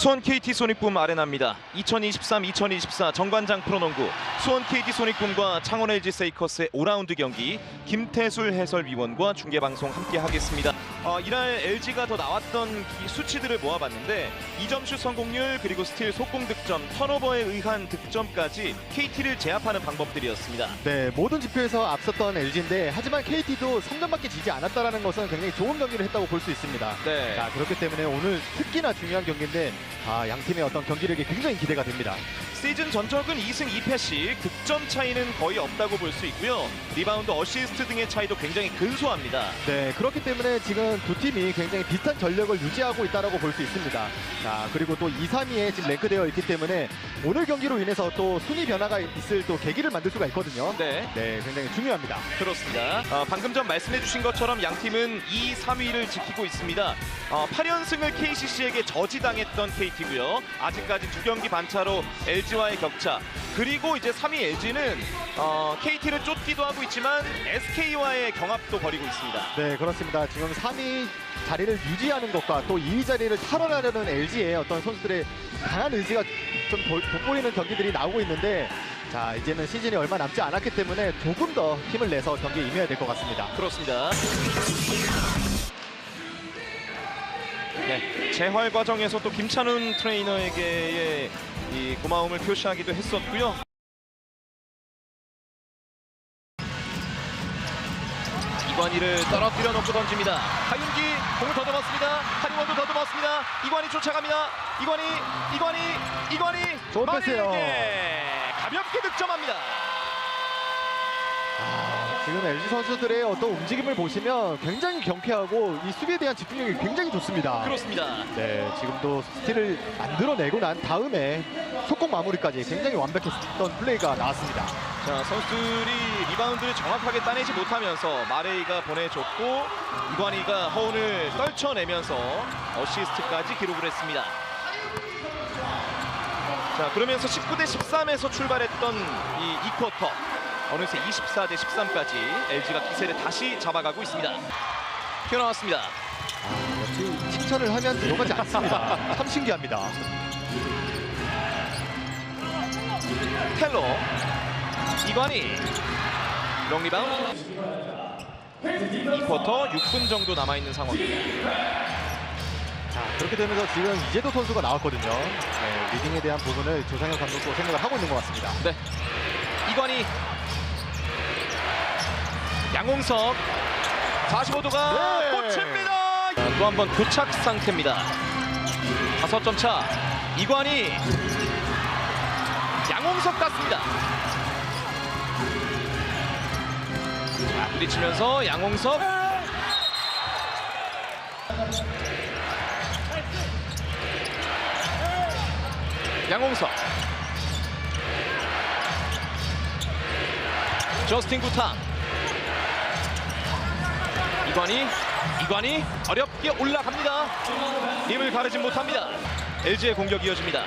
수원 KT 소닉붐 아레나입니다. 2023-2024 정관장 프로농구 수원 KT 소닉붐과 창원 LG 세이커스의 5라운드 경기 김태술 해설위원과 중계방송 함께 하겠습니다. 어, 이날 LG가 더 나왔던 이 수치들을 모아봤는데 2점슛 성공률 그리고 스틸 속공 득점 턴오버에 의한 득점까지 KT를 제압하는 방법들이었습니다. 네, 모든 지표에서 앞섰던 LG인데 하지만 KT도 3점밖에 지지 않았다라는 것은 굉장히 좋은 경기를 했다고 볼 수 있습니다. 네. 자, 그렇기 때문에 오늘 특히나 중요한 경기인데 아, 양 팀의 어떤 경기력이 굉장히 기대가 됩니다. 시즌 전적은 2승 2패씩 득점 차이는 거의 없다고 볼 수 있고요. 리바운드, 어시스트 등의 차이도 굉장히 근소합니다. 네, 그렇기 때문에 지금 두 팀이 굉장히 비슷한 전력을 유지하고 있다고 볼수 있습니다. 자, 그리고 또 2, 3위에 지금 랭크되어 있기 때문에 오늘 경기로 인해서 또 순위 변화가 있을 또 계기를 만들 수가 있거든요. 네. 네, 굉장히 중요합니다. 그렇습니다. 어, 방금 전 말씀해 주신 것처럼 양 팀은 2, 3위를 지키고 있습니다. 어, 8연승을 KCC에게 저지당했던 KT고요. 아직까지 두 경기 반차로 LG와의 격차. 그리고 이제 3위 LG는 어, KT를 쫓기도 하고 있지만 SK와의 경합도 벌이고 있습니다. 네, 그렇습니다. 지금 3위 자리를 유지하는 것과 또 2위 자리를 탈환하려는 LG의 어떤 선수들의 강한 의지가 좀 돋- 돋보이는 경기들이 나오고 있는데 자, 이제는 시즌이 얼마 남지 않았기 때문에 조금 더 힘을 내서 경기에 임해야 될 것 같습니다. 그렇습니다. 네, 재활 과정에서 또 김찬훈 트레이너에게의 이 고마움을 표시하기도 했었고요. 이관희를 떨어뜨려 놓고 던집니다. 하윤기 공을 더듬었습니다. 하리원도 더듬었습니다. 이관희 쫓아갑니다. 이관희, 이관희, 이관희. 좋은. 마리에게 가볍게 득점합니다. 아, 지금 LG 선수들의 어떤 움직임을 보시면 굉장히 경쾌하고 이 수비에 대한 집중력이 굉장히 좋습니다. 그렇습니다. 네, 지금도 스틸을 만들어내고 난 다음에 속공 마무리까지 굉장히 완벽했던 플레이가 나왔습니다. 자 선수들이 리바운드를 정확하게 따내지 못하면서 마레이가 보내줬고 이관희가 허운을 떨쳐내면서 어시스트까지 기록을 했습니다. 자 그러면서 19대 13에서 출발했던 이 2쿼터 어느새 24대 13까지 LG가 기세를 다시 잡아가고 있습니다. 튀어나왔습니다. 아, 역시 칭찬을 하면 들어가지 않습니다. 참 신기합니다. 텔로 이관희 롱 리바운드 2쿼터 6분 정도 남아있는 상황입니다. 자, 그렇게 되면서 지금 이재도 선수가 나왔거든요. 네, 리딩에 대한 부분을 조상현 감독도 생각을 하고 있는 것 같습니다. 네. 이관희 양홍석 45도가 네. 꽂힙니다. 또 한번 도착 상태입니다. 다섯 점 차. 이관희 양홍석 같습니다. 부딪히면서 양홍석. 양홍석. 저스틴 구탕. 이관희 이관희 어렵게 올라갑니다. 힘을 가르진 못합니다. LG의 공격 이어집니다.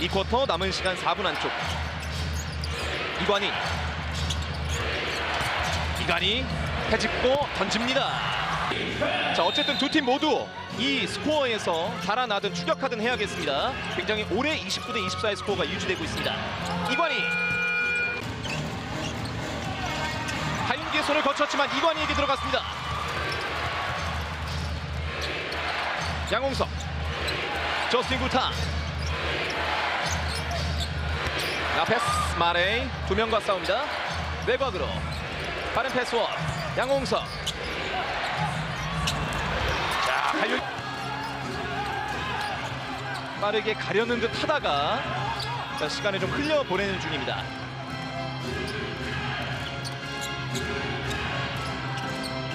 이 쿼터 남은 시간 4분 안쪽. 이관희 이관희 해집고 던집니다. 자 어쨌든 두 팀 모두 이 스코어에서 달아나든 추격하든 해야겠습니다. 굉장히 오래 29대 24의 스코어가 유지되고 있습니다. 이관희. 하윤기의 손을 거쳤지만 이관희에게 들어갔습니다. 양홍석, 저스틴 구타, 나페스 마레이 두 명과 싸웁니다. 외곽으로 빠른 패스워 양홍석. 자 하윤 빠르게 가려는 듯 하다가 자, 시간을 좀 흘려 보내는 중입니다.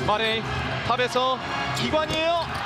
마레이 탑에서 이관이에요.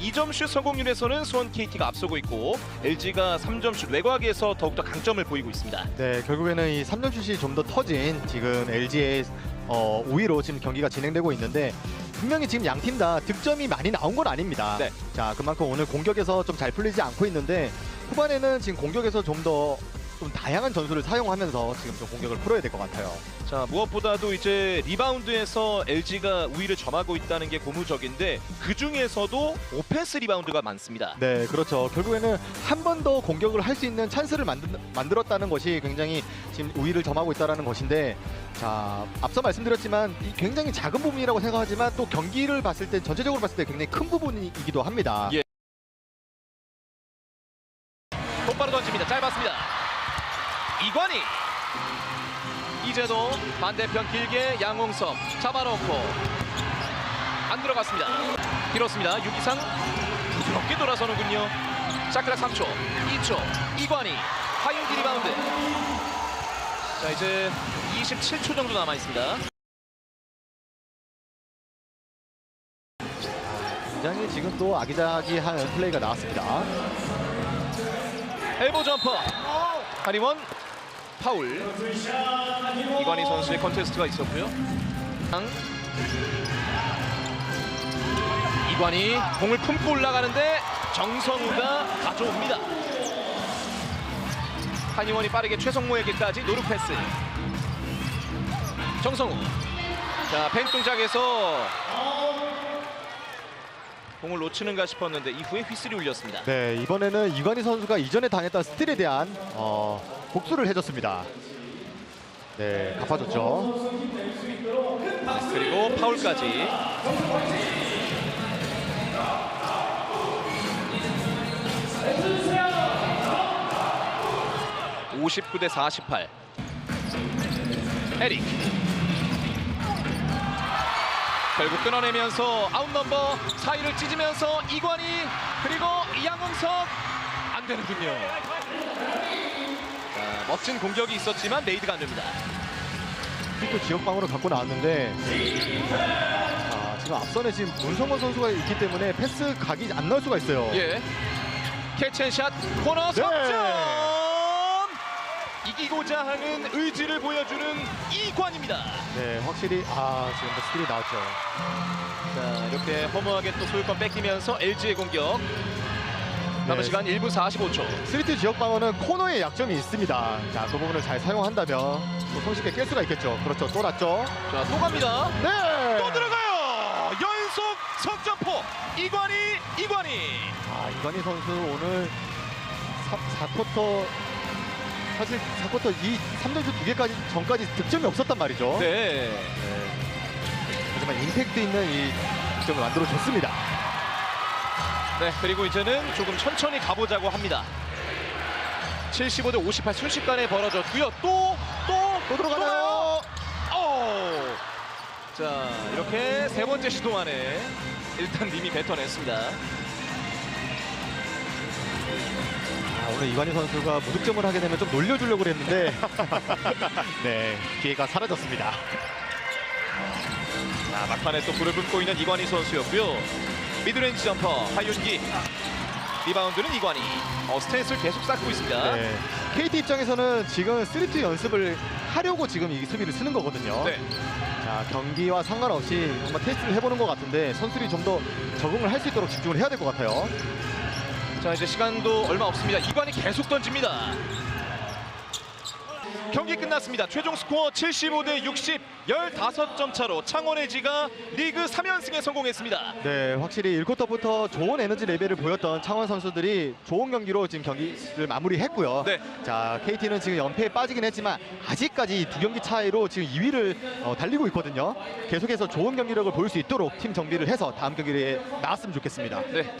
2점 슛 성공률에서는 수원 KT가 앞서고 있고 LG가 3점 슛 외곽에서 더욱더 강점을 보이고 있습니다. 네, 결국에는 이 3점 슛이 좀 더 터진 지금 LG의 어, 5위로 지금 경기가 진행되고 있는데 분명히 지금 양 팀 다 득점이 많이 나온 건 아닙니다. 네. 자, 그만큼 오늘 공격에서 좀 잘 풀리지 않고 있는데 후반에는 지금 공격에서 좀더 좀 다양한 전술을 사용하면서 지금 좀 공격을 풀어야 될 것 같아요. 자 무엇보다도 이제 리바운드에서 LG가 우위를 점하고 있다는 게 고무적인데 그 중에서도 오펜스 리바운드가 많습니다. 네, 그렇죠. 결국에는 한 번 더 공격을 할 수 있는 찬스를 만들, 만들었다는 것이 굉장히 지금 우위를 점하고 있다는 것인데, 자 앞서 말씀드렸지만 이 굉장히 작은 부분이라고 생각하지만 또 경기를 봤을 때 전체적으로 봤을 때 굉장히 큰 부분이기도 합니다. 예. 똑바로 던집니다. 짧았습니다. 이관희 이제도 반대편 길게 양홍섭 잡아놓고 안 들어갔습니다. 길었습니다. 유기상 부드럽게 돌아서는군요. 샤크락 3초, 2초, 이관희 하윤기 리바운드. 자 이제 27초 정도 남아 있습니다. 굉장히 지금 또 아기자기한 플레이가 나왔습니다. 엘보 점퍼 하리원 파울. 이관희 선수의 컨테스트가 있었고요. 양. 이관희 공을 품고 올라가는데 정성우가 가져옵니다. 한이원이 빠르게 최성모에게까지 노루 패스. 정성우. 자벤 동작에서 공을 놓치는가 싶었는데 이후에 휘슬이 울렸습니다. 네, 이번에는 이관희 선수가 이전에 당했던 스틸에 대한 어, 복수를 해줬습니다. 네, 갚아줬죠. 그리고 파울까지. (59 대 48) 에릭 결국 끊어내면서 아웃 넘버 사이를 찢으면서 이관희 그리고 양홍석 안 되는군요 자, 멋진 공격이 있었지만 메이드가 안 됩니다 또 지역방으로 갖고 나왔는데 자, 지금 앞선에 지금 문성원 선수가 있기 때문에 패스 각이 안 나올 수가 있어요. 예. 캐치앤샷 코너 네. 석점 이기고자 하는 의지를 보여주는 이관입니다. 네, 확실히 아 지금 뭐 스틸이 나왔죠. 자 이렇게 허무하게 또 소유권 뺏기면서 LG의 공격. 남은 네. 시간 1분 45초. 스리트 지역 방어는 코너에 약점이 있습니다. 자, 그 부분을 잘 사용한다면 또 손쉽게 깰 수가 있겠죠. 그렇죠, 또 났죠. 자 또 갑니다. 네. 또 들어가요. 연속 석점포 이관희 이관희. 아, 이관희 선수 오늘 4, 쿼터 사실 4쿼터 이 3점슛 두 개까지 전까지 득점이 없었단 말이죠. 네. 네. 하지만 임팩트 있는 이 득점을 만들어 줬습니다. 네, 그리고 이제는 조금 천천히 가보자고 합니다. 75대 58 순식간에 벌어졌고요. 또, 또, 또 들어가나요? 오! 자, 이렇게 세 번째 시도 만에 일단 님이 뱉어냈습니다. 아, 오늘 이관희 선수가 무득점을 하게 되면 좀 놀려주려고 그랬는데 네, 기회가 사라졌습니다. 자, 막판에 또 불을 뿜고 있는 이관희 선수였고요. 미드레인지 점퍼, 하윤기. 리바운드는 이관희. 어, 스탠스를 계속 쌓고 있습니다. 네. KT 입장에서는 지금 3투 연습을 하려고 지금 이 수비를 쓰는 거거든요. 네. 자, 경기와 상관없이 한번 테스트를 해보는 것 같은데 선수들이 좀 더 적응을 할 수 있도록 집중을 해야 될 것 같아요. 자 이제 시간도 얼마 없습니다. 이관이 계속 던집니다. 경기 끝났습니다. 최종 스코어 75 대 60, 15점 차로 창원 LG가 리그 3연승에 성공했습니다. 네, 확실히 1쿼터부터 좋은 에너지 레벨을 보였던 창원 선수들이 좋은 경기로 지금 경기를 마무리했고요. 네. 자, KT는 지금 연패에 빠지긴 했지만 아직까지 두 경기 차이로 지금 2위를 어, 달리고 있거든요. 계속해서 좋은 경기력을 보일 수 있도록 팀 정비를 해서 다음 경기에 나왔으면 좋겠습니다. 네.